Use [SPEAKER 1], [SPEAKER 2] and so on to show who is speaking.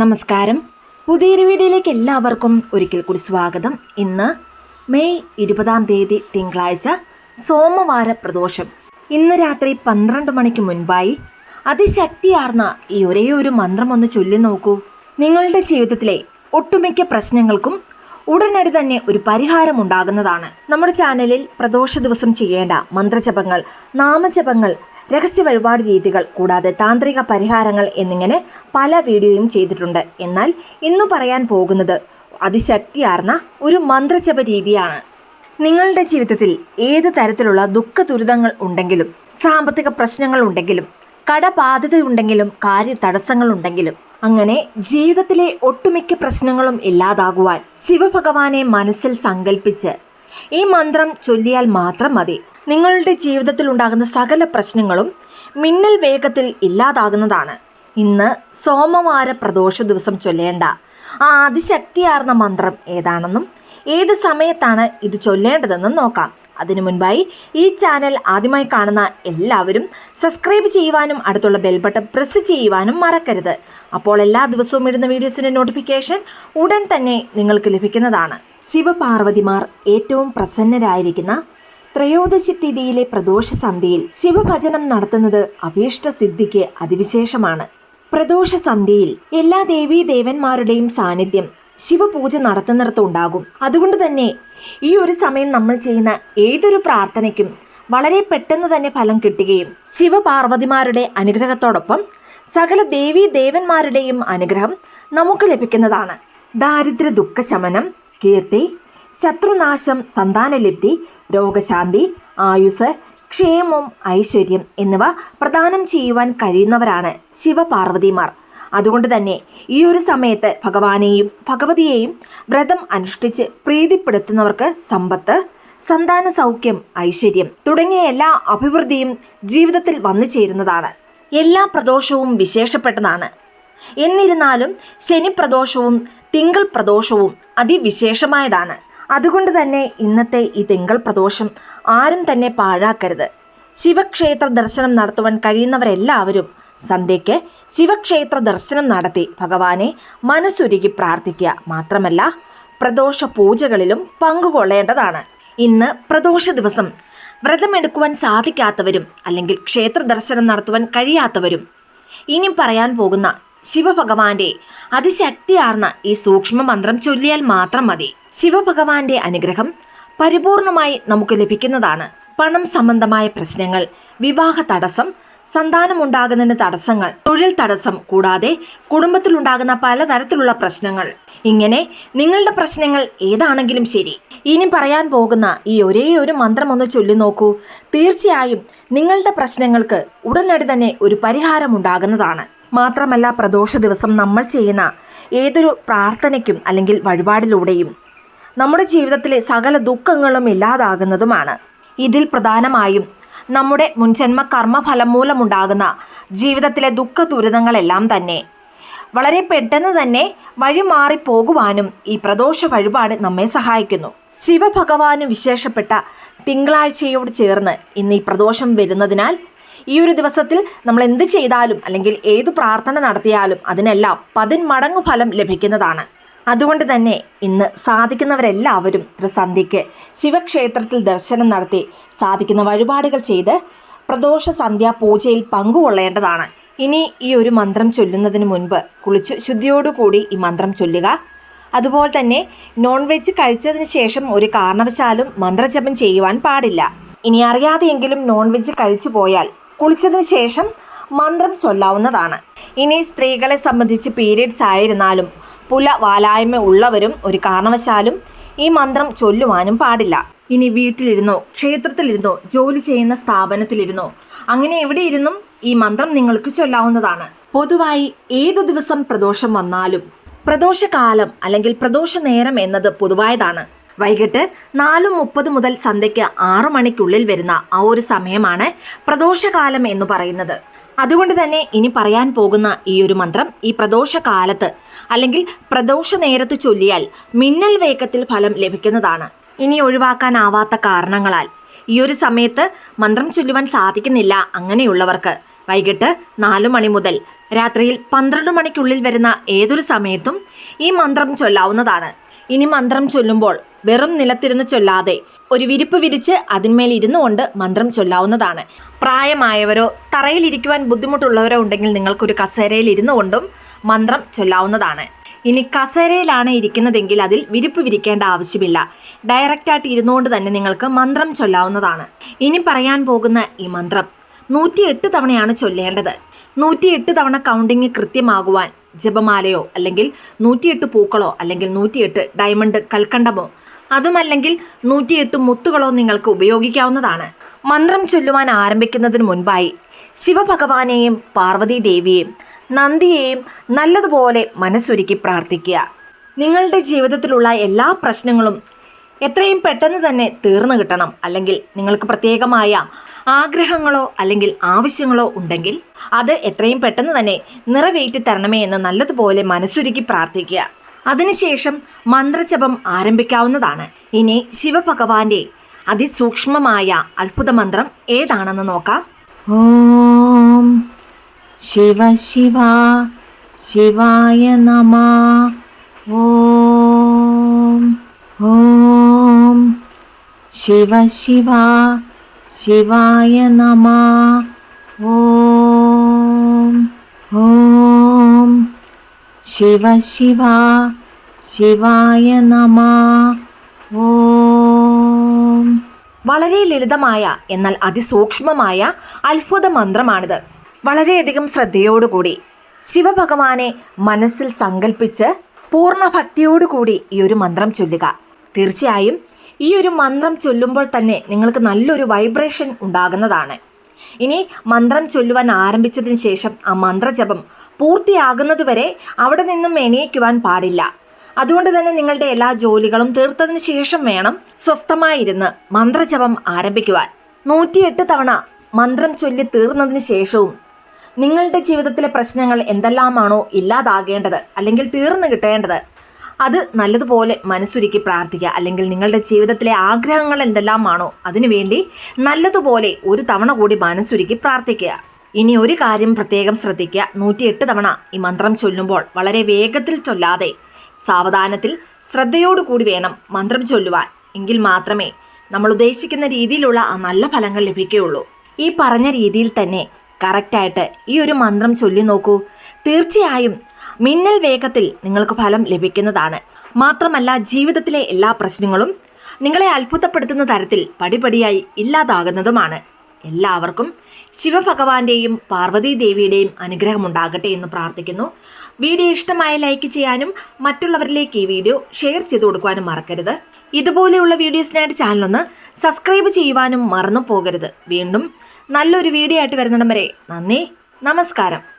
[SPEAKER 1] നമസ്കാരം. പുതിയൊരു വീഡിയോയിലേക്ക് എല്ലാവർക്കും ഒരിക്കൽ കൂടി സ്വാഗതം. ഇന്ന് മെയ് ഇരുപതാം തീയതി തിങ്കളാഴ്ച സോമവാര പ്രദോഷം. ഇന്ന് രാത്രി പന്ത്രണ്ട് മണിക്ക് മുൻപായി അതിശക്തിയാർന്ന ഈ ഒരേ ഒരു മന്ത്രം ഒന്ന് ചൊല്ലി നോക്കൂ. നിങ്ങളുടെ ജീവിതത്തിലെ ഒട്ടുമിക്ക പ്രശ്നങ്ങൾക്കും ഉടനടി തന്നെ ഒരു പരിഹാരം ഉണ്ടാകുന്നതാണ്. നമ്മുടെ ചാനലിൽ പ്രദോഷ ദിവസം ചെയ്യേണ്ട മന്ത്രജപങ്ങൾ നാമജപങ്ങൾ രഹസ്യ വഴിപാട് രീതികൾ കൂടാതെ താന്ത്രിക പരിഹാരങ്ങൾ എന്നിങ്ങനെ പല വീഡിയോയും ചെയ്തിട്ടുണ്ട്. എന്നാൽ ഇന്ന് പറയാൻ പോകുന്നത് അതിശക്തിയാർന്ന ഒരു മന്ത്രജപ രീതിയാണ്. നിങ്ങളുടെ ജീവിതത്തിൽ ഏത് തരത്തിലുള്ള ദുഃഖ ദുരിതങ്ങൾ ഉണ്ടെങ്കിലും സാമ്പത്തിക പ്രശ്നങ്ങൾ ഉണ്ടെങ്കിലും കടബാധ്യതയുണ്ടെങ്കിലും കാര്യ തടസ്സങ്ങൾ ഉണ്ടെങ്കിലും അങ്ങനെ ജീവിതത്തിലെ ഒട്ടുമിക്ക പ്രശ്നങ്ങളും ഇല്ലാതാകുവാൻ ശിവഭഗവാനെ മനസ്സിൽ സങ്കല്പിച്ച് ഈ മന്ത്രം ചൊല്ലിയാൽ മാത്രം മതി. നിങ്ങളുടെ ജീവിതത്തിൽ ഉണ്ടാകുന്ന സകല പ്രശ്നങ്ങളും മിന്നൽ വേഗത്തിൽ ഇല്ലാതാകുന്നതാണ്. ഇന്ന് സോമവാര പ്രദോഷ ദിവസം ചൊല്ലേണ്ട ആ അതിശക്തിയാർന്ന മന്ത്രം ഏതാണെന്നും ഏത് സമയത്താണ് ഇത് ചൊല്ലേണ്ടതെന്നും നോക്കാം. അതിനു മുൻപായി ഈ ചാനൽ ആദ്യമായി കാണുന്ന എല്ലാവരും സബ്സ്ക്രൈബ് ചെയ്യുവാനും അടുത്തുള്ള ബെൽബട്ടൺ പ്രസ് ചെയ്യുവാനും മറക്കരുത്. അപ്പോൾ എല്ലാ ദിവസവും ഇടുന്ന വീഡിയോസിന്റെ നോട്ടിഫിക്കേഷൻ ഉടൻ തന്നെ നിങ്ങൾക്ക് ലഭിക്കുന്നതാണ്. ശിവപാർവതിമാർ ഏറ്റവും പ്രസന്നരായിരിക്കുന്ന ത്രയോദശി തിഥിയിലെ പ്രദോഷ സന്ധ്യയിൽ ശിവഭജനം നടത്തുന്നത് അഭീഷ്ട സിദ്ധിക്ക് അതിവിശേഷമാണ്. പ്രദോഷ സന്ധ്യയിൽ എല്ലാ ദേവീ ദേവന്മാരുടെയും സാന്നിധ്യം ശിവപൂജ നടത്തുന്നിടത്തുണ്ടാകും അതുകൊണ്ട് തന്നെ ഈ ഒരു സമയം നമ്മൾ ചെയ്യുന്ന ഏതൊരു പ്രാർത്ഥനയ്ക്കും വളരെ പെട്ടെന്ന് തന്നെ ഫലം കിട്ടുകയും ശിവപാർവതിമാരുടെ അനുഗ്രഹത്തോടൊപ്പം സകല ദേവീ ദേവന്മാരുടെയും അനുഗ്രഹം നമുക്ക് ലഭിക്കുന്നതാണ്. ദാരിദ്ര്യ ദുഃഖശമനം കീർത്തി ശത്രുനാശം സന്താനലബ്ധി രോഗശാന്തി ആയുസ് ക്ഷേമം ഐശ്വര്യം എന്നിവ പ്രദാനം ചെയ്യുവാൻ കഴിയുന്നവരാണ് ശിവപാർവതിമാർ. അതുകൊണ്ട് തന്നെ ഈ ഒരു സമയത്ത് ഭഗവാനെയും ഭഗവതിയെയും വ്രതം അനുഷ്ഠിച്ച് പ്രീതിപ്പെടുത്തുന്നവർക്ക് സമ്പത്ത് സന്താന സൗഖ്യം ഐശ്വര്യം തുടങ്ങിയ എല്ലാ അഭിവൃദ്ധിയും ജീവിതത്തിൽ വന്നു ചേരുന്നതാണ്. എല്ലാ പ്രദോഷവും വിശേഷപ്പെട്ടതാണ്. എന്നിരുന്നാലും ശനി പ്രദോഷവും തിങ്കൾ പ്രദോഷവും അതിവിശേഷമായതാണ്. അതുകൊണ്ട് തന്നെ ഇന്നത്തെ ഈ തിങ്കൾ പ്രദോഷം ആരും തന്നെ പാഴാക്കരുത്. ശിവക്ഷേത്ര ദർശനം നടത്തുവാൻ കഴിയുന്നവരെല്ലാവരും സന്ധ്യയ്ക്ക് ശിവക്ഷേത്ര ദർശനം നടത്തി ഭഗവാനെ മനസ്സുരുകി പ്രാർത്ഥിക്കുക മാത്രമല്ല പ്രദോഷ പൂജകളിലും പങ്കുകൊള്ളേണ്ടതാണ്. ഇന്ന് പ്രദോഷ ദിവസം. വ്രതമെടുക്കുവാൻ സാധിക്കാത്തവരും അല്ലെങ്കിൽ ക്ഷേത്ര ദർശനം നടത്തുവാൻ കഴിയാത്തവരും. ഇനി പറയാൻ പോകുന്ന ശിവഭഗവാന്റെ അതിശക്തിയാർന്ന ഈ സൂക്ഷ്മ മന്ത്രം ചൊല്ലിയാൽ മാത്രം മതി. ശിവഭഗവാന്റെ അനുഗ്രഹം പരിപൂർണമായി നമുക്ക് ലഭിക്കുന്നതാണ്. പണം സംബന്ധമായ പ്രശ്നങ്ങൾ വിവാഹ തടസ്സം സന്താനമുണ്ടാകുന്നതിന് തടസ്സങ്ങൾ തൊഴിൽ തടസ്സം കൂടാതെ കുടുംബത്തിലുണ്ടാകുന്ന പലതരത്തിലുള്ള പ്രശ്നങ്ങൾ. ഇങ്ങനെ നിങ്ങളുടെ പ്രശ്നങ്ങൾ ഏതാണെങ്കിലും ശരി. ഇനി പറയാൻ പോകുന്ന ഈ ഒരേ ഒരു മന്ത്രം ഒന്ന് ചൊല്ലി നോക്കൂ. തീർച്ചയായും നിങ്ങളുടെ പ്രശ്നങ്ങൾക്ക് ഉടനടി തന്നെ ഒരു പരിഹാരം ഉണ്ടാകുന്നതാണ് മാത്രമല്ല പ്രദോഷ ദിവസം നമ്മൾ ചെയ്യുന്ന ഏതൊരു പ്രാർത്ഥനയ്ക്കും അല്ലെങ്കിൽ വഴിപാടിലൂടെയും നമ്മുടെ ജീവിതത്തിലെ സകല ദുഃഖങ്ങളും ഇല്ലാതാകുന്നതുമാണ്. ഇതിൽ പ്രധാനമായും നമ്മുടെ മുൻജന്മ കർമ്മഫലം മൂലമുണ്ടാകുന്ന ജീവിതത്തിലെ ദുഃഖ ദുരിതങ്ങളെല്ലാം തന്നെ വളരെ പെട്ടെന്ന് തന്നെ വഴിമാറി പോകുവാനും ഈ പ്രദോഷ വഴിപാട് നമ്മെ സഹായിക്കുന്നു. ശിവഭഗവാന് വിശേഷപ്പെട്ട തിങ്കളാഴ്ചയോട് ചേർന്ന് ഇന്ന് ഈ പ്രദോഷം വരുന്നതിനാൽ ഈ ഒരു ദിവസത്തിൽ നമ്മൾ എന്ത് ചെയ്താലും അല്ലെങ്കിൽ ഏത് പ്രാർത്ഥന നടത്തിയാലും അതിനെല്ലാം പതിന്മടങ്ങ് ഫലം ലഭിക്കുന്നതാണ്. അതുകൊണ്ട് തന്നെ ഇന്ന് സാധിക്കുന്നവരെല്ലാവരും ത്രിസന്ധിക്ക് ശിവക്ഷേത്രത്തിൽ ദർശനം നടത്തി സാധിക്കുന്ന വഴിപാടുകൾ ചെയ്ത് പ്രദോഷ സന്ധ്യാ പൂജയിൽ പങ്കുകൊള്ളേണ്ടതാണ്. ഇനി ഈ ഒരു മന്ത്രം ചൊല്ലുന്നതിന് മുൻപ് കുളിച്ച് ശുദ്ധിയോടുകൂടി ഈ മന്ത്രം ചൊല്ലുക. അതുപോലെ തന്നെ നോൺ വെജ് കഴിച്ചതിന് ശേഷം ഒരു കാരണവശാലും മന്ത്രജപം ചെയ്യുവാൻ പാടില്ല. ഇനി അറിയാതെയെങ്കിലും നോൺ വെജ് കഴിച്ചു പോയാൽ കുളിച്ചതിന് ശേഷം മന്ത്രം ചൊല്ലാവുന്നതാണ്. ഇനി സ്ത്രീകളെ സംബന്ധിച്ച് പീരീഡ്സ് ആയിരുന്നാലും പുല വാലായ്മ ഉള്ളവരും ഒരു കാരണവശാലും ഈ മന്ത്രം ചൊല്ലുവാനും പാടില്ല. ഇനി വീട്ടിലിരുന്നോ ക്ഷേത്രത്തിലിരുന്നോ ജോലി ചെയ്യുന്ന സ്ഥാപനത്തിലിരുന്നോ അങ്ങനെ എവിടെ ഇരുന്നും ഈ മന്ത്രം നിങ്ങൾക്ക് ചൊല്ലാവുന്നതാണ്. പൊതുവായി ഏതു ദിവസം പ്രദോഷം വന്നാലും പ്രദോഷകാലം അല്ലെങ്കിൽ പ്രദോഷ നേരം എന്നത് പൊതുവായതാണ്. വൈകിട്ട് നാല് മുപ്പത് മുതൽ സന്ധ്യയ്ക്ക് ആറു മണിക്കുള്ളിൽ വരുന്ന ആ ഒരു സമയമാണ് പ്രദോഷകാലം എന്ന് പറയുന്നത്. അതുകൊണ്ട് തന്നെ ഇനി പറയാൻ പോകുന്ന ഈ ഒരു മന്ത്രം ഈ പ്രദോഷ കാലത്ത് അല്ലെങ്കിൽ പ്രദോഷ നേരത്ത് ചൊല്ലിയാൽ മിന്നൽ വേഗത്തിൽ ഫലം ലഭിക്കുന്നതാണ്. ഇനി ഒഴിവാക്കാനാവാത്ത കാരണങ്ങളാൽ ഈ ഒരു സമയത്ത് മന്ത്രം ചൊല്ലുവാൻ സാധിക്കുന്നില്ല അങ്ങനെയുള്ളവർക്ക് വൈകിട്ട് നാലു മണി മുതൽ രാത്രിയിൽ പന്ത്രണ്ട് മണിക്കുള്ളിൽ വരുന്ന ഏതൊരു സമയത്തും ഈ മന്ത്രം ചൊല്ലാവുന്നതാണ്. ഇനി മന്ത്രം ചൊല്ലുമ്പോൾ വെറും നിലത്തിരുന്ന് ചൊല്ലാതെ ഒരു വിരിപ്പ് വിരിച്ച് അതിന്മേൽ ഇരുന്നു കൊണ്ട് മന്ത്രം ചൊല്ലാവുന്നതാണ്. പ്രായമായവരോ തറയിലിരിക്കുവാൻ ബുദ്ധിമുട്ടുള്ളവരോ ഉണ്ടെങ്കിൽ നിങ്ങൾക്കൊരു കസേരയിൽ ഇരുന്നു കൊണ്ടും മന്ത്രം ചൊല്ലാവുന്നതാണ്. ഇനി കസേരയിലാണ് ഇരിക്കുന്നതെങ്കിൽ അതിൽ വിരിപ്പ് വിരിക്കേണ്ട ആവശ്യമില്ല. ഡയറക്റ്റായിട്ട് ഇരുന്നുകൊണ്ട് തന്നെ നിങ്ങൾക്ക് മന്ത്രം ചൊല്ലാവുന്നതാണ്. ഇനി പറയാൻ പോകുന്ന ഈ മന്ത്രം നൂറ്റിയെട്ട് തവണയാണ് ചൊല്ലേണ്ടത്. നൂറ്റിയെട്ട് തവണ കൗണ്ടിങ് കൃത്യമാകുവാൻ ജപമാലയോ അല്ലെങ്കിൽ നൂറ്റിയെട്ട് പൂക്കളോ അല്ലെങ്കിൽ നൂറ്റിയെട്ട് ഡയമണ്ട് കൽക്കണ്ടമോ? അതുമല്ലെങ്കിൽ നൂറ്റിയെട്ട് മുത്തുകളോ നിങ്ങൾക്ക് ഉപയോഗിക്കാവുന്നതാണ്. മന്ത്രം ചൊല്ലുവാൻ ആരംഭിക്കുന്നതിന് മുൻപായി ശിവഭഗവാനെയും പാർവതി ദേവിയെയും നന്ദിയെയും നല്ലതുപോലെ മനസ്സൊരുക്കി പ്രാർത്ഥിക്കുക. നിങ്ങളുടെ ജീവിതത്തിലുള്ള എല്ലാ പ്രശ്നങ്ങളും എത്രയും പെട്ടെന്ന് തന്നെ തീർന്നു കിട്ടണം. അല്ലെങ്കിൽ നിങ്ങൾക്ക് പ്രത്യേകമായ ആഗ്രഹങ്ങളോ അല്ലെങ്കിൽ ആവശ്യങ്ങളോ ഉണ്ടെങ്കിൽ അത് എത്രയും പെട്ടെന്ന് തന്നെ നിറവേറ്റി തരണമേ എന്ന് നല്ലതുപോലെ മനസ്സൊരുക്കി പ്രാർത്ഥിക്കുക. അതിനുശേഷം മന്ത്രജപം ആരംഭിക്കാവുന്നതാണ്. ഇനി ശിവഭഗവാന്റെ അതിസൂക്ഷ്മമായ അത്ഭുത മന്ത്രം ഏതാണെന്ന് നോക്കാം. ഓം ശിവ ശിവ ശിവായ നമ. ഓം ഓം ശിവ ശിവ ശിവായ നമ. ഓം ഓം. ശിവ ശിവ ശിവായ നമ. ഓം. വളരെ ലളിതമായ എന്നാൽ അതിസൂക്ഷ്മമായ അത്ഭുത മന്ത്രമാണിത്. വളരെയധികം ശ്രദ്ധയോടുകൂടി. ശിവഭഗവാനെ മനസ്സിൽ സങ്കല്പിച്ച് പൂർണ ഭക്തിയോടുകൂടി ഈ ഒരു മന്ത്രം ചൊല്ലുക. തീർച്ചയായും ഈ ഒരു മന്ത്രം ചൊല്ലുമ്പോൾ തന്നെ നിങ്ങൾക്ക് നല്ലൊരു വൈബ്രേഷൻ ഉണ്ടാകുന്നതാണ്. ഇനി മന്ത്രം ചൊല്ലുവാൻ ആരംഭിച്ചതിന് ശേഷം ആ മന്ത്രജപം പൂർത്തിയാകുന്നതുവരെ അവിടെ നിന്നും എണീക്കുവാൻ പാടില്ല. അതുകൊണ്ട് തന്നെ നിങ്ങളുടെ എല്ലാ ജോലികളും തീർത്തതിന് ശേഷം വേണം സ്വസ്ഥമായിരുന്ന് മന്ത്രജപം ആരംഭിക്കുവാൻ. നൂറ്റിയെട്ട് തവണ മന്ത്രം ചൊല്ലി തീർന്നതിന് ശേഷവും നിങ്ങളുടെ ജീവിതത്തിലെ പ്രശ്നങ്ങൾ എന്തെല്ലാമാണോ ഇല്ലാതാകേണ്ടത് അല്ലെങ്കിൽ തീർന്നു കിട്ടേണ്ടത് അത് നല്ലതുപോലെ മനസ്സുരുക്കി പ്രാർത്ഥിക്കുക. അല്ലെങ്കിൽ നിങ്ങളുടെ ജീവിതത്തിലെ ആഗ്രഹങ്ങൾ എന്തെല്ലാമാണോ അതിനുവേണ്ടി നല്ലതുപോലെ ഒരു തവണ കൂടി മനസ്സുരുക്കി പ്രാർത്ഥിക്കുക. ഇനി ഒരു കാര്യം പ്രത്യേകം ശ്രദ്ധിക്കുക. നൂറ്റിയെട്ട് തവണ ഈ മന്ത്രം ചൊല്ലുമ്പോൾ വളരെ വേഗത്തിൽ ചൊല്ലാതെ സാവധാനത്തിൽ ശ്രദ്ധയോടുകൂടി വേണം മന്ത്രം ചൊല്ലുവാൻ. എങ്കിൽ മാത്രമേ നമ്മൾ ഉദ്ദേശിക്കുന്ന രീതിയിലുള്ള ആ നല്ല ഫലങ്ങൾ ലഭിക്കുകയുള്ളൂ. ഈ പറഞ്ഞ രീതിയിൽ തന്നെ കറക്റ്റായിട്ട് ഈ ഒരു മന്ത്രം ചൊല്ലി നോക്കൂ. തീർച്ചയായും മിന്നൽ വേഗത്തിൽ നിങ്ങൾക്ക് ഫലം ലഭിക്കുന്നതാണ്. മാത്രമല്ല ജീവിതത്തിലെ എല്ലാ പ്രശ്നങ്ങളും നിങ്ങളെ അത്ഭുതപ്പെടുത്തുന്ന തരത്തിൽ പടിപടിയായി ഇല്ലാതാകുന്നതുമാണ്. എല്ലാവർക്കും ശിവഭഗവാന്റെയും പാർവതി ദേവിയുടെയും അനുഗ്രഹം ഉണ്ടാകട്ടെ എന്ന് പ്രാർത്ഥിക്കുന്നു. വീഡിയോ ഇഷ്ടമായ ലൈക്ക് ചെയ്യാനും മറ്റുള്ളവരിലേക്ക് ഈ വീഡിയോ ഷെയർ ചെയ്തു കൊടുക്കുവാനും മറക്കരുത്. ഇതുപോലെയുള്ള വീഡിയോസിനായിട്ട് ചാനലൊന്ന് സബ്സ്ക്രൈബ് ചെയ്യുവാനും മറന്നു പോകരുത്. വീണ്ടും നല്ലൊരു വീഡിയോ ആയിട്ട് വരുന്നിടം വരെ നന്ദി നമസ്കാരം.